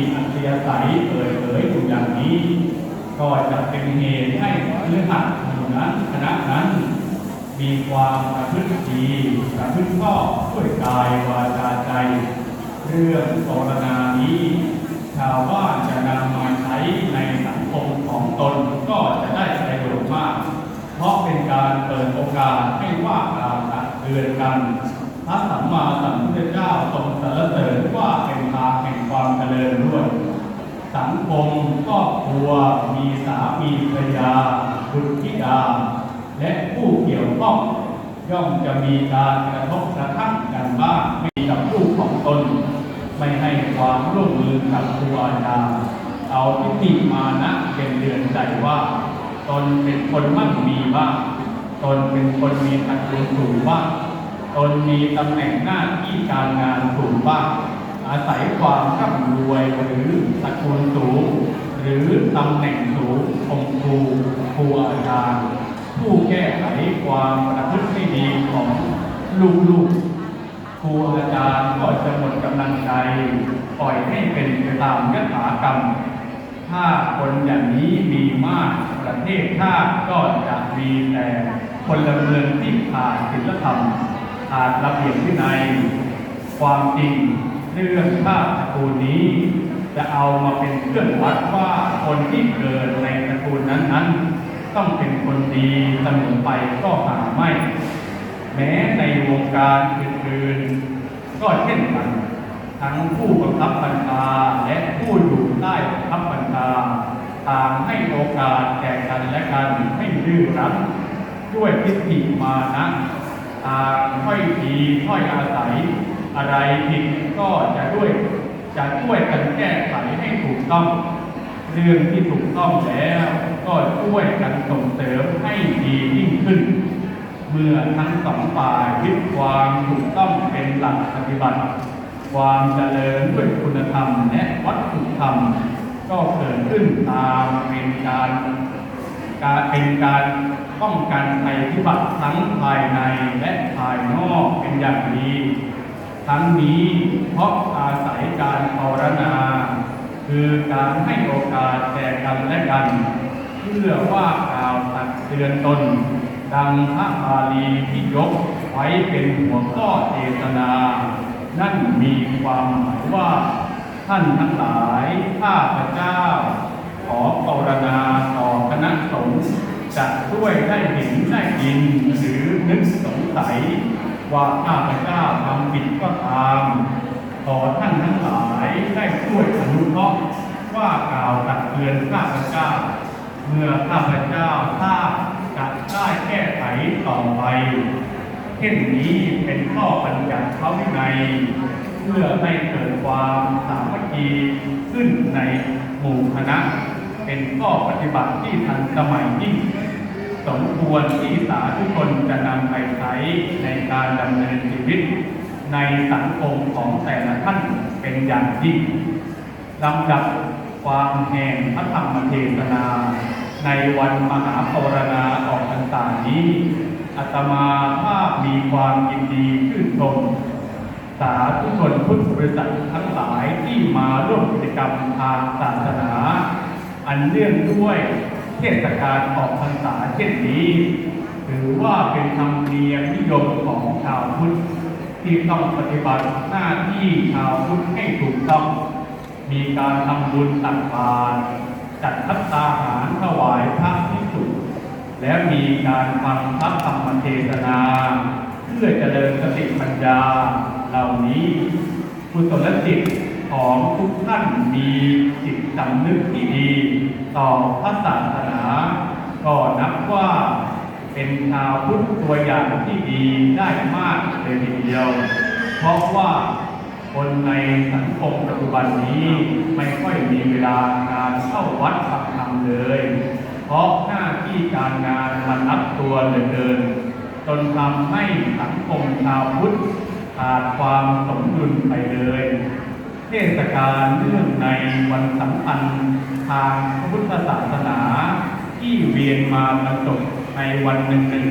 มีอัธยาศัยเปิดเผยอยู่อย่างนี้ ก็จะเป็นเหตุให้เรื่อหัดหมู่นั้นคณะนั้น มีความประพฤติดีประพฤติชอบด้วยกายวาจาใจ เรื่องภาวนานี้ ชาวบ้านจะนำมาใช้ในสังคมของตนก็จะได้ประโยชน์มาก เพราะเป็นการเปิดโอกาสให้ว่ากล่าวตักเตือนกัน พระสัมมาสัมพุทธเจ้าทรงสรรเสริญ ริญด้วยสังคมครอบครัวมีสามีภรรยาบุตรธิดา และผู้เกี่ยวข้องย่อมจะมีการกระทบกระทั่งกันบ้างมีกับลูกของตน ไม่ให้ความร่วมมือกับครูอาจารย์เอาทิฏฐิมานะเป็นเดือนใจว่า ตนเป็นคนมั่งมีบ้าง ตนเป็นคนมีตระกูลสูงบ้าง ตนมีตำแหน่งหน้าที่การงานสูงบ้าง อาศัยความร่ำรวยหรือตระกูลสูง หรือตำแหน่งสูงองค์ครูครูอาจารย์ผู้แก้ไขความประพฤติไม่ดีของลูกๆครูอาจารย์ก็จะหมดกำลังใจปล่อยให้เป็นไปตามยถากรรม ถ้าคนอย่างนี้มีมากประเทศชาติก็จะมีแต่พลเมืองที่ขาดศีลธรรมขาดระเบียบวินัยความจริง เรื่องชาติตระกูลนี้ จะเอามาเป็นเครื่องวัดว่าคนที่เกิดในตระกูลนั้นๆ ต้องเป็นคนดีเสมอไปก็หาไม่ แม้ในวงการอื่นๆ ก็เช่นกันทั้งผู้บังคับบัญชาและผู้อยู่ใต้บังคับบัญชาต่างให้โอกาสแก่กันและกันไม่ดื้อรั้นด้วยทิฏฐิมานะต่างค่อยทีค่อยอาศัย อะไรผิดก็จะด้วยจะช่วยกันแก้ไขให้ถูกต้อง เรื่องที่ถูกต้องแล้วก็ช่วยกันส่งเสริมให้ดียิ่งขึ้น เมื่อทั้งสองฝ่ายยึดความถูกต้องเป็นหลักปฏิบัติ ความเจริญด้วยคุณธรรมและวัตถุธรรม ก็เกิดขึ้นตามเป็นการการเป็นการป้องกันภัยพิบัติทั้งภายในและภายนอกเป็นอย่างดี ทั้งนี้เพราะอาศัยการภาวนา คือการให้โอกาสแก่กันและกัน เพื่อว่ากล่าวตักเตือนตน ดังพระบาลีที่ยกไว้เป็นหัวข้อเทศนา นั่นมีความหมายว่า ท่านทั้งหลายข้าพเจ้า ขอภาวนาต่อคณะสงฆ์จะช่วยได้เห็นได้ยินหรือนึกสงสัย ว่าข้าพเจ้าทำผิดก็ตามขอท่านทั้งหลายได้ช่วยอนุเคราะห์ว่ากล่าวตักเตือนข้าพเจ้า เมื่อข้าพเจ้าถ้าจะได้แก้ไขต่อไปเช่นนี้เป็นข้อบัญญัติพระวินัยเพื่อให้เกิดความสามัคคีขึ้นในหมู่คณะ เป็นข้อปฏิบัติที่ทันสมัยยิ่ง สมควรที่สาธุชนจะนำไป การดำเนินชีวิต ในสังคมของแต่ละท่านเป็นอย่างยิ่งลำดับความแห่งพระธรรมเทศนา ในวันมหาปรณาออกพรรษานี้อาตมาภาพมีความยินดีชื่นชมสาธุชนพุทธบริษัททั้งหลายที่มาร่วมกิจกรรมทางศาสนา อันเนื่องด้วยเทศกาลออกพรรษาเช่นนี้ ถือว่าเป็นธรรมเนียมนิยมของชาวพุทธที่ต้องปฏิบัติหน้าที่ชาวพุทธให้ถูกต้อง มีการทำบุญตักบาตรจัดพัตตาหารถวายพระพิสุและมีการฟังพระธรรมเทศนา เพื่อเจริญสติปัญญาเหล่านี้กุศลจิตของทุกท่านมีจิตสำนึกที่ดี ต่อพระศาสนา ก็นับว่า เป็นชาวพุทธตัวอย่างที่ดีได้มากเลยทีเดียว เพราะว่าคนในสังคมปัจจุบันนี้ไม่ค่อยมีเวลาการเข้าวัดฟังธรรมเลย เพราะหน้าที่การงานมันนับตัวเหลือเกินจนทำให้สังคมชาวพุทธขาดความสมดุลไปเลย เทศกาลเนื่องในวันสำคัญทางพระพุทธศาสนาที่เวียนมาบรรจบ ในวันหนึ่งหนึ่ง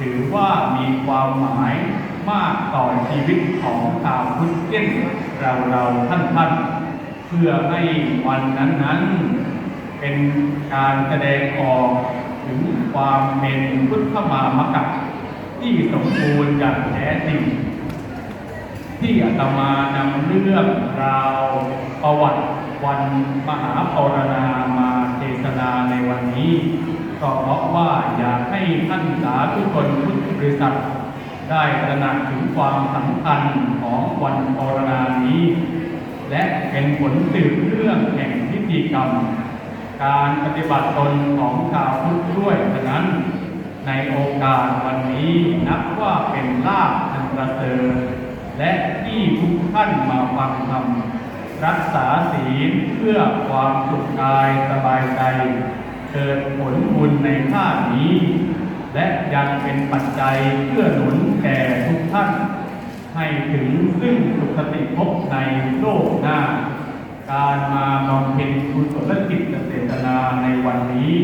ถือว่ามีความหมายมากต่อชีวิตของชาวพุทธเช่นเราเราท่านท่านเพื่อให้วันนั้นๆเป็นการแสดงออกถึงความเป็นพุทธมามกะที่สมบูรณ์อย่างแท้จริง ที่อาตมานำเรื่องราวประวัติวันมหาปรณามา ทนาในวันนี้ก็เพราะว่าอยากให้ท่านสาธุชนพุทธบริษัท ได้ตระหนักถึงความสำคัญของวันปรณานี้ และเป็นผลสืบเรื่องแห่งพิธีกรรม การปฏิบัติตนของชาวพุทธด้วยฉะนั้น ในโอกาสวันนี้นับว่าเป็นลาภอันประเสริฐและที่ทุกท่านมาฟังธรรม รักษาศีลเพื่อความสุขกายสบายใจ เกิดผลบุญในชาตินี้ และยังเป็นปัจจัยเพื่อหนุนแก่ทุกท่าน ให้ถึงซึ่งสุขติภพในโลกหน้า การมาบำเพ็ญกุศลกิจเจตนาในวันนี้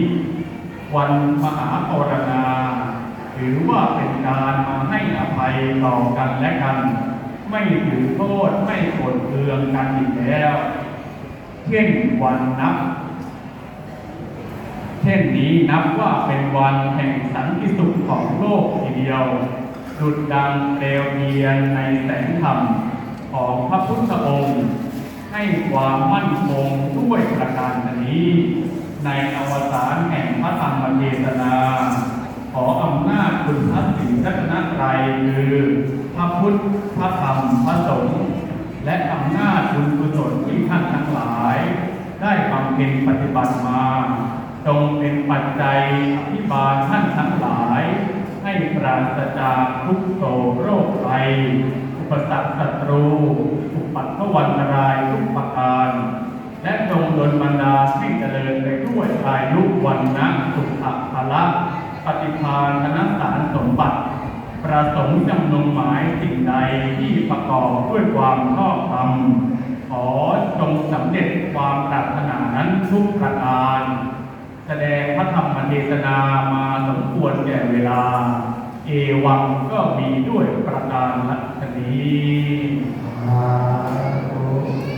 วันมหาปรณาถือว่าเป็นการมาให้อภัยต่อกันและกัน ไม่ถือโทษไม่โกรธเคืองกันอีกแล้ว เช่นวันนับ เช่นนี้นับว่าเป็นวันแห่งสันติสุขของโลกทีเดียว ดุดดังเปลวเทียนในแสงธรรมของพระพุทธองค์ ให้ความมั่นคงด้วยประการนี้ ในอวสานแห่งพระธรรมเทศนา ขออำนาจคุณพระศรีรัตนตรัยคือ พระพุทธ พระธรรม พระสงฆ์และอำนาจบุญกุศลที่ท่านทั้งหลาย ได้บำเพ็ญปฏิบัติมา จงเป็นปัจจัยอภิบาลท่านทั้งหลาย ให้ปราศจากทุกโศกโรคภัยอุปสรรคศัตรู อุปัตถวันตรายทุกประการ และจงดลบรรดาลให้เจริญไปด้วยอายุวันนะสุขภละปฏิภาณธนสารสมบัติ ประสงค์จำนงหมายสิ่งใดที่ประกอบด้วยความชอบธรรม ขอจงสำเร็จความปรารถนานั้นทุกประการ แสดงพระธรรมเทศนามาสมควรแก่เวลา เอวังก็มีด้วยประการลัชนีสาธุ